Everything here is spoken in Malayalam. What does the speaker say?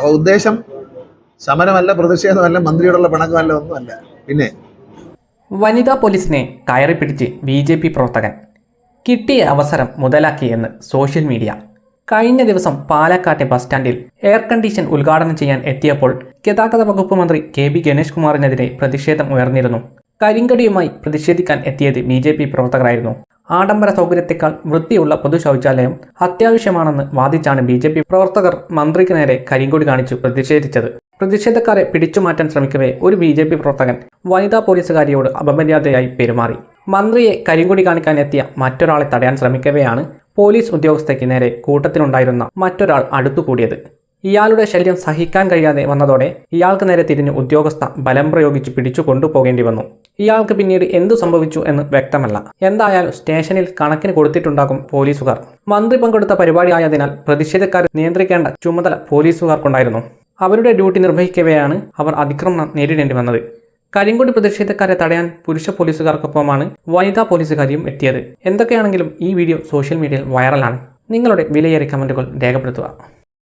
അപ്പോൾ ഉദ്ദേശം സമരമല്ല പ്രതിഷേധമല്ല മന്ത്രിയോടുള്ള പിണക്കമല്ല ഒന്നുമല്ല. പിന്നെ? വനിതാ പോലീസിനെ കയറി പിടിച്ച് ബി ജെ പി പ്രവർത്തകൻ. കിട്ടിയ അവസരം മുതലാക്കിയെന്ന് സോഷ്യൽ മീഡിയ. കഴിഞ്ഞ ദിവസം പാലക്കാട്ടെ ബസ് സ്റ്റാൻഡിൽ എയർ കണ്ടീഷൻ ഉദ്ഘാടനം ചെയ്യാൻ എത്തിയപ്പോൾ ഗതാഗത വകുപ്പ് മന്ത്രി കെ ബി ഗണേഷ് കുമാറിനെതിരെ പ്രതിഷേധം ഉയർന്നിരുന്നു. കരിങ്കടിയുമായി പ്രതിഷേധിക്കാൻ എത്തിയത് ബി പ്രവർത്തകരായിരുന്നു. ആഡംബര സൗകര്യത്തെക്കാൾ വൃത്തിയുള്ള പൊതു ശൗചാലയം അത്യാവശ്യമാണെന്ന് വാദിച്ചാണ് ബി പ്രവർത്തകർ മന്ത്രിക്ക് നേരെ കരിങ്കൊടി കാണിച്ചു പ്രതിഷേധിച്ചത്. പ്രതിഷേധക്കാരെ പിടിച്ചുമാറ്റാൻ ശ്രമിക്കവേ ഒരു ബി ജെ പി പ്രവർത്തകൻ വനിതാ പോലീസുകാരിയോട് അപമര്യാദയായി പെരുമാറി. മന്ത്രിയെ കരിങ്കൊടി കാണിക്കാൻ എത്തിയ മറ്റൊരാളെ തടയാൻ ശ്രമിക്കവെയാണ് പോലീസ് ഉദ്യോഗസ്ഥയ്ക്ക് നേരെ കൂട്ടത്തിലുണ്ടായിരുന്ന മറ്റൊരാൾ അടുത്തുകൂടിയത്. ഇയാളുടെ ശല്യം സഹിക്കാൻ കഴിയാതെ വന്നതോടെ ഇയാൾക്ക് നേരെ തിരിഞ്ഞ് ഉദ്യോഗസ്ഥ ബലം പ്രയോഗിച്ച് പിടിച്ചു കൊണ്ടുപോകേണ്ടി വന്നു. ഇയാൾക്ക് പിന്നീട് എന്തു സംഭവിച്ചു എന്ന് വ്യക്തമല്ല. എന്തായാലും സ്റ്റേഷനിൽ കണക്കിന് കൊടുത്തിട്ടുണ്ടാകും പോലീസുകാർ. മന്ത്രി പങ്കെടുത്ത പരിപാടി ആയതിനാൽ പ്രതിഷേധക്കാരെ നിയന്ത്രിക്കേണ്ട ചുമതല പോലീസുകാർക്കുണ്ടായിരുന്നു. അവരുടെ ഡ്യൂട്ടി നിർവഹിക്കവെയാണ് അവർ അതിക്രമണം നേരിടേണ്ടി വന്നത്. കരിങ്കൊടി പ്രതിഷേധക്കാരെ തടയാൻ പുരുഷ പോലീസുകാർക്കൊപ്പമാണ് വനിതാ പോലീസുകാരിയും എത്തിയത്. എന്തൊക്കെയാണെങ്കിലും ഈ വീഡിയോ സോഷ്യൽ മീഡിയയിൽ വൈറലാണ്. നിങ്ങളുടെ വിലയേറിയ കമന്റുകൾ രേഖപ്പെടുത്തുക.